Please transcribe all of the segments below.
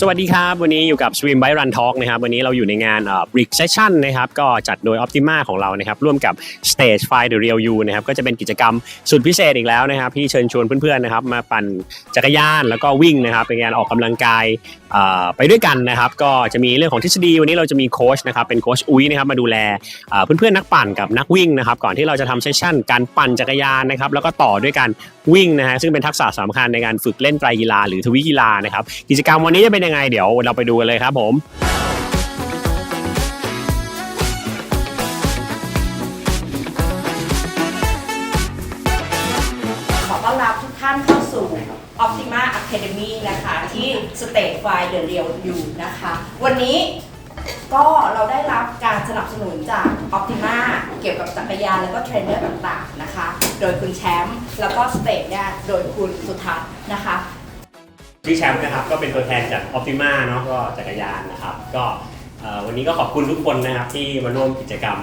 สวัสดีครับ วันนี้อยู่กับ Swim by Run Talk นะครับ วันนี้เราอยู่ในงานเอ่อ Brick Session นะครับ ก็จัดโดย Optima ของเรานะครับ ร่วมกับ Stage Fire the Real You นะครับ ก็จะเป็นกิจกรรมสุดพิเศษอีกแล้วนะครับ ที่เชิญชวนเพื่อนๆนะครับ มาปั่นจักรยานแล้วก็วิ่งนะครับ เป็นงานออกกำลังกายเอ่อไปด้วยกันนะครับ ก็จะมีเรื่องของทฤษฎี วันนี้เราจะมีโค้ชนะครับ เป็นโค้ชอุ้ยนะครับ มาดูแลเอ่อเพื่อนๆนักปั่นกับนักวิ่งนะครับ ก่อนที่เราจะทำเซสชั่นการปั่นจักรยานนะครับ แล้วก็ต่อด้วยการวิ่งนะฮะ ซึ่งเป็นทักษะสำคัญในการฝึกเล่นไตรกีฬาหรือทวิกีฬานะครับ กิจกรรมวันนี้จะเป็นยังไงเดี๋ยวเราไปดูกันเลยครับผมขอต้อนรับทุกท่านเข้าสู่ Optima Academy นะคะ ที่ State f i The Real You นะคะ วันนี้ก็เราได้รับการสนับสนุนจาก Optima เกี่ยวกับจักรยานแล้วก็เทรนเนอร์ต่างๆนะคะ โดยคุณแชมป์แล้วก็สเตทเนี่ยโดยคุณสุทัศน์นะคะ พี่แชมป์นะครับก็เป็นตัวแทนจาก Optima เนาะก็จักรยานนะครับ ก็เอ่อวันนี้ก็ขอบคุณทุกคนนะครับที่มาร่วมกิจกรรม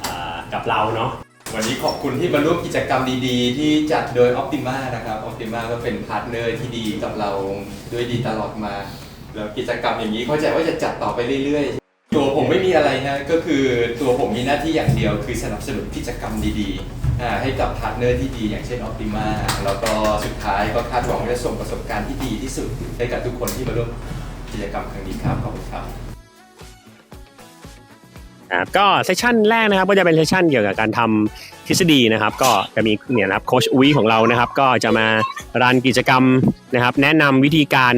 เอ่อกับเราเนาะ วันนี้ขอบคุณที่มาร่วมกิจกรรมดีๆ ที่จัดโดย Optima นะครับ Optima ก็เป็นพาร์ทเนอร์ที่ดีกับเราด้วยดีตลอดมา แล้วกิจกรรมอย่างนี้เข้าใจว่าจะจัดต่อไปเรื่อยๆ ตัวผมไม่มีอะไรนะก็คือตัวผมมีหน้าที่อย่างเดียวคือสนับสนุนกิจกรรมดีๆ ให้กับพาร์ทเนอร์ที่ดีอย่างเช่น Optima แล้วก็สุดท้ายก็คาดหวังว่าจะส่งประสบการณ์ที่ดีที่สุดให้กับทุกคนที่มาร่วมกิจกรรมครั้งนี้ครับขอบคุณครับครับก็เซสชันแรกนะครับก็จะเป็นเซสชันเกี่ยวกับการทำทฤษฎีนะครับ ก็จะมีเนี่ยนะครับโค้ชอุ้ยของเรานะครับ ก็จะมารันกิจกรรมนะครับ แนะนำวิธีการ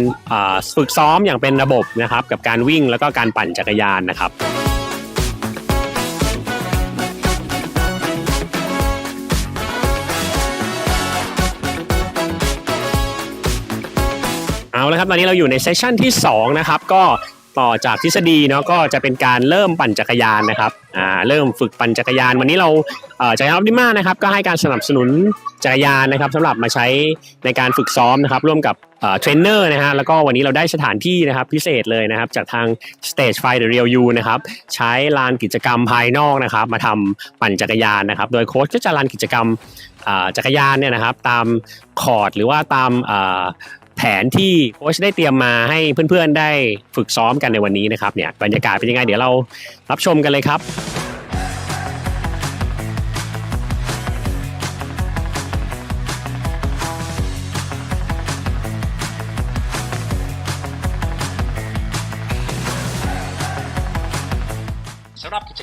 ฝึกซ้อมอย่างเป็นระบบนะครับ กับการวิ่งแล้วก็การปั่นจักรยานนะครับ เอาละครับตอนนี้เราอยู่ในเซสชันที่2นะครับก็ต่อจากทฤษฎีเนาะก็จะเป็นการเริ่มปั่นจักรยานนะครับอ่าเริ่มฝึกปั่นจักรยาน วันนี้เราเอ่อจักรยานออปติมานะครับก็ให้การสนับสนุนจักรยานนะครับสำหรับมาใช้ในการฝึกซ้อมนะครับร่วมกับเทรนเนอร์นะฮะแล้วก็วันนี้เราได้สถานที่นะครับพิเศษเลยนะครับจากทาง Stage f i the Real You นะครับใช้ลานกิจกรรมภายนอกนะครับมาทำปั่นจักรยานนะครับโดยโค้ชก็จะรันกิจกรรมจักรยานเนี่ยนะครับตามคอร์ดหรือว่าตาม แผนที่โค้ชได้เตรียมมาให้เพื่อนๆได้ฝึกซ้อมกันในวันนี้นะครับเนี่ยบรรยากาศเป็นยังไงเดี๋ยวเรารับชมกันเลยครับ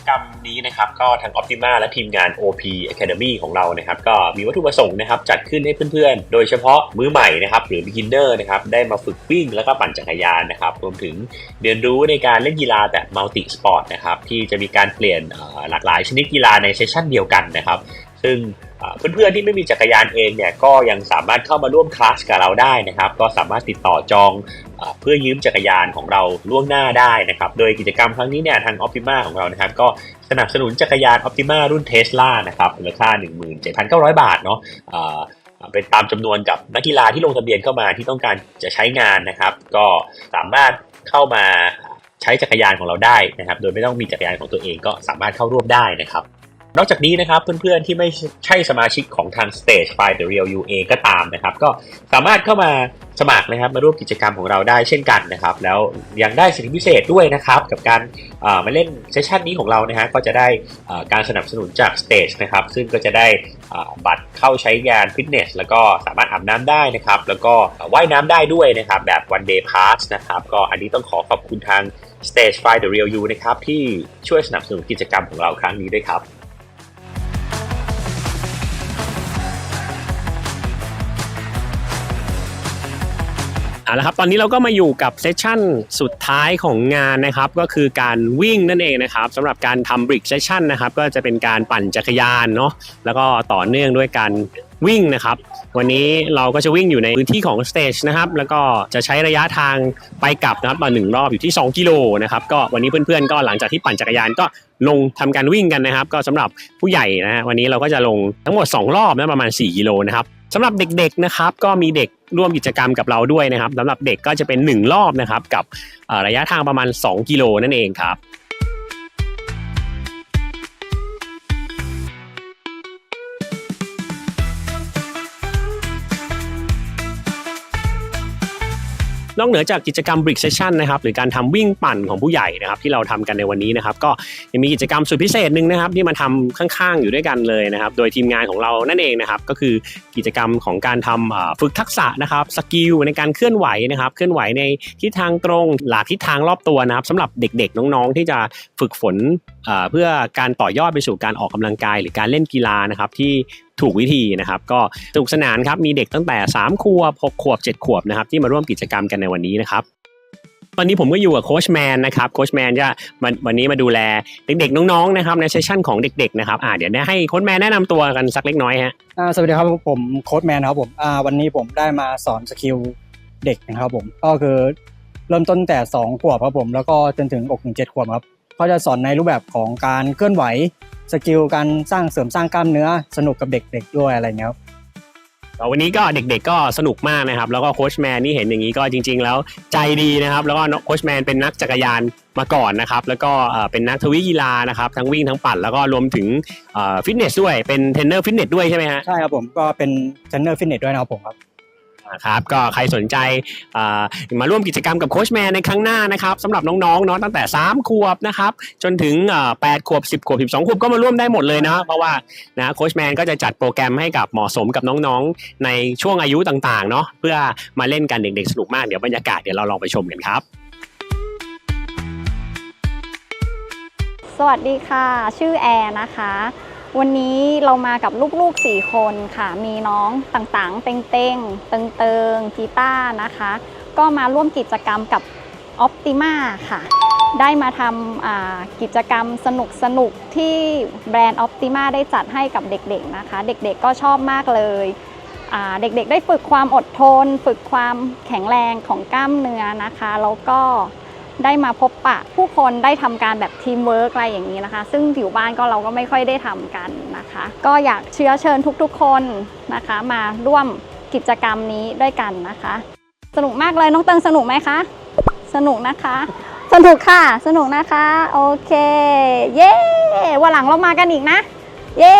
รรมนี้นะครับก็ทาง Optima และทีมงาน OP Academy ของเรานะครับก็มีวัตถุประสงค์นะครับจัดขึ้นให้เพื่อนๆ โดยเฉพาะมือใหม่นะครับหรือ beginner นะครับได้มาฝึกวิ่งแล้วก็ปั่นจักรยานนะครับรวมถึงเรียนรู้ในการเล่นกีฬาแบบ multi sport นะครับที่จะมีการเปลี่ยนหลากหลายชนิดกีฬาในเซสชันเดียวกันนะครับซึ่ง เพื่อนๆที่ไม่มีจักรยานเองเนี่ยก็ยังสามารถเข้ามาร่วมคลาสกับเราได้นะครับ ก็สามารถติดต่อจองเอ่อเพื่อยืมจักรยานของเราล่วงหน้าได้นะครับ โดยกิจกรรมครั้งนี้เนี่ยทาง Optima ของเรานะครับ ก็สนับสนุนจักรยาน Optima รุ่น Tesla นะครับมูลค่า 17,900 บาทเนาะเอ่อเป็นตามจำนวนกับนักกีฬาที่ลงทะเบียนเข้ามาที่ต้องการจะใช้งานนะครับ ก็สามารถเข้ามาใช้จักรยานของเราได้นะครับ โดยไม่ต้องมีจักรยานของตัวเองก็สามารถเข้าร่วมได้นะครับ นอกจากนี้นะครับเพื่อนๆที่ไม่ใช่สมาชิกของทาง Stage Fire The Real U เอก็ตามนะครับ ก็สามารถเข้ามาสมัครนะครับมาร่วมกิจกรรมของเราได้เช่นกันนะครับ แล้วยังได้สิทธิพิเศษด้วยนะครับ กับการมาเล่นเซสชันนี้ของเรานะฮะก็จะได้การสนับสนุนจาก Stage นะครับ ซึ่งก็จะได้บัตรเข้าใช้งานฟิตเนสแล้วก็สามารถอาบน้ำได้นะครับ แล้วก็ว่ายน้ำได้ด้วยนะครับแบบ one day pass นะครับก็อันนี้ต้องขอขอบคุณทาง Stage Fire The Real You นะครับที่ช่วยสนับสนุนกิจกรรมของเราครั้งนี้ด้วยครับ เอาละครับตอนนี้เราก็มาอยู่กับเซสชั่นสุดท้ายของงานนะครับก็คือการวิ่งนั่นเองนะครับสำหรับการทำบริกเซสชั่นนะครับก็จะเป็นการปั่นจักรยานเนาะแล้วก็ต่อเนื่องด้วยการวิ่งนะครับ วันนี้เราก็จะวิ่งอยู่ในพื้นที่ของสเตจนะครับ แล้วก็จะใช้ระยะทางไปกลับนะครับมาหนึ่งรอบอยู่ที่ 2 กิโลนะครับ ก็วันนี้เพื่อนๆ ก็หลังจากที่ปั่นจักรยานก็ลงทำการวิ่งกันนะครับ ก็สำหรับผู้ใหญ่นะฮะวันนี้เราก็จะลงทั้งหมด 2 รอบนะประมาณ 4 กิโลนะครับ สำหรับเด็กๆนะครับก็มีเด็กร่วมกิจกรรมกับเราด้วยนะครับสำหรับเด็กก็จะเป็น 1 รอบนะครับกับระยะทางประมาณ 2 กิโลนั่นเองครับ นอกเหนือจากกิจกรรม Brick Session นะครับหรือการทำวิ่งปั่นของผู้ใหญ่นะครับที่เราทำกันในวันนี้นะครับก็ยังมีกิจกรรมสุดพิเศษหนึ่งนะครับที่มาทำข้างๆอยู่ด้วยกันเลยนะครับโดยทีมงานของเรานั่นเองนะครับก็คือกิจกรรมของการทำฝึกทักษะนะครับสกิลในการเคลื่อนไหวนะครับเคลื่อนไหวในทิศทางตรงหลากทิศทางรอบตัวนะครับสำหรับเด็กๆน้องๆ ที่จะฝึกฝนเพื่อการต่อยอดไปสู่การออกกำลังกาย หรือการเล่นกีฬานะครับที่ถูกวิธีนะครับก็สนุกสนานครับมีเด็กตั้งแต่ 3 ขวบ 6 ขวบ 7 ขวบนะครับที่มาร่วมกิจกรรมกันในวันนี้นะครับตอนนี้ผมก็อยู่กับโค้ชแมนนะครับโค้ชแมนจะวันนี้มาดูแลเด็กๆน้องๆนะครับในเซสชั่นของเด็กๆนะครับอ่าเดี๋ยวให้โค้ชแมนแนะนำตัวกันสักเล็กน้อยฮะอ่าสวัสดีครับผมโค้ดแมนครับผมอ่าวันนี้ผมได้มาสอนสกิลเด็กนะครับผมก็คือเริ่มต้นแต่ 2 ขวบครับผมแล้วก็จนถึง6ถึง7ขวบครับ ก็จะสอนในรูปแบบของการเคลื่อนไหวสกิลการสร้างเสริมสร้างกล้ามเนื้อสนุกกับเด็กๆด้วยอะไรเงี้ยครับวันนี้ก็เด็กๆก็สนุกมากนะครับ แล้วก็โค้ชแมนนี่เห็นอย่างนี้ก็จริง ๆ แล้วใจดีนะครับ แล้วก็โค้ชแมนเป็นนักจักรยานมาก่อนนะครับ แล้วก็เอ่อเป็นนักทวิกีฬานะครับทั้งวิ่งทั้งปั่นแล้วก็รวมถึงฟิตเนสด้วยเป็นเทรนเนอร์ฟิตเนสด้วยใช่ไหมฮะใช่ครับผมก็เป็นเทรนเนอร์ฟิตเนสด้วยนะครับผมครับ ครับก็ใครสนใจอ่ามาร่วมกิจกรรมกับโค้ชแมนในครั้งหน้านะครับสำหรับน้องๆเนาะตั้งแต่ 3 ขวบนะครับจนถึงอ่า8ขวบ 10 ขวบ 12 ขวบก็มาร่วมได้หมดเลยนะเพราะว่านะโค้ชแมนก็จะจัดโปรแกรมให้กับเหมาะสมกับน้องๆ ในช่วงอายุต่างๆเนาะเพื่อมาเล่นกันเด็กๆสนุกมากเดี๋ยวบรรยากาศเดี๋ยวเราลองไปชมกันครับสวัสดีค่ะ ชื่อแอร์นะคะ วันนี้เรามากับลูกๆ 4 คนค่ะ มีน้องต่างๆ เต็งๆเติงเติงกีต้านะคะ ก็มาร่วมกิจกรรมกับ Optima ค่ะ ได้มาทำกิจกรรมสนุกๆที่แบรนด์ Optima ได้จัดให้กับเด็กๆนะคะ เด็กๆก็ชอบมากเลยเด็กๆ ได้ฝึกความอดทน ฝึกความแข็งแรงของกล้ามเนื้อนะคะ แล้วก็ ได้มาพบปะ ผู้คนได้ทำการแบบทีมเวิร์กอะไรอย่างนี้นะคะ ซึ่งอยู่บ้านก็เราก็ไม่ค่อยได้ทำกันนะคะ ก็อยากเชื้อเชิญทุกๆคนนะคะ มาร่วมกิจกรรมนี้ด้วยกันนะคะ สนุกมากเลยน้องเติงสนุกไหมคะ สนุกนะคะ สนุกค่ะ สนุกนะคะ โอเค เย้วันหลังเรามากันอีกนะ เย้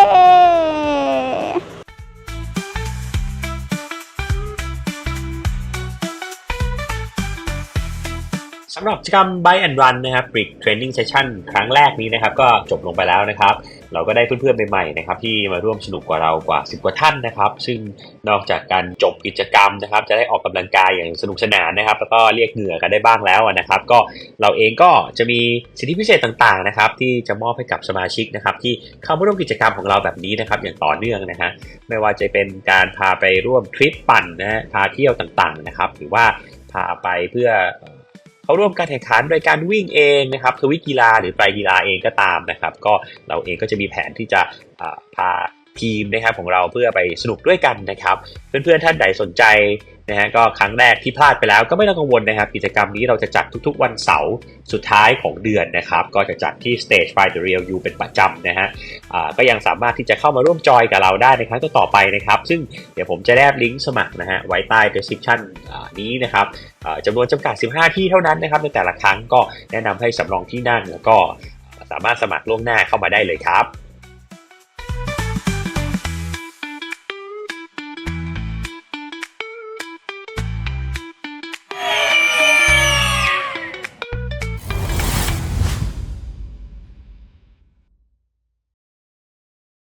สำหรับกิจกรรม Buy and Run นะครับ Brick Training Session ครั้งแรกนี้นะครับ ก็จบลงไปแล้วนะครับ เราก็ได้เพื่อนๆใหม่ๆนะครับที่มาร่วมสนุกกว่าเรากว่า 10 กว่าท่านนะครับ ซึ่งนอกจากการจบกิจกรรมนะครับ จะได้ออกกำลังกายอย่างสนุกสนานนะครับ แล้วก็เรียกเหงื่อกันได้บ้างแล้วนะครับ ก็เราเองก็จะมีสิทธิพิเศษต่างๆนะครับ ที่จะมอบให้กับสมาชิกนะครับ ที่เข้ามาร่วมกิจกรรมของเราแบบนี้นะครับอย่างต่อเนื่องนะฮะไม่ว่าจะเป็นการพาไปร่วมทริปปั่นนะฮะพาเที่ยวต่างๆนะครับ หรือว่าพาไปเพื่อ เข้าร่วมการแข่งขันโดยการวิ่งเองนะครับทวิกีฬาหรือไปกีฬาเองก็ตามนะครับ ก็เราเองก็จะมีแผนที่จะพา ทีมนะครับของเราเพื่อไปสนุกด้วยกันนะครับ เพื่อนๆท่านใดสนใจนะฮะก็ครั้งแรกที่พลาดไปแล้วก็ไม่ต้องกังวลนะครับ กิจกรรมนี้เราจะจัดทุกๆวันเสาร์สุดท้ายของเดือนนะครับ ก็จะจัดที่ Stage by the Real You เป็นประจำนะฮะก็ยังสามารถที่จะเข้ามาร่วมจอยกับเราได้ในครั้งต่อไปนะครับ ซึ่งเดี๋ยวผมจะแนบลิงก์สมัครนะฮะไว้ใต้ description อ่านี้นะครับจำนวนจำกัด 15 ที่เท่านั้นนะครับในแต่ละครั้งก็แนะนำให้สำรองที่นั่งแล้วก็สามารถสมัครล่วงหน้าเข้ามาได้เลยครับ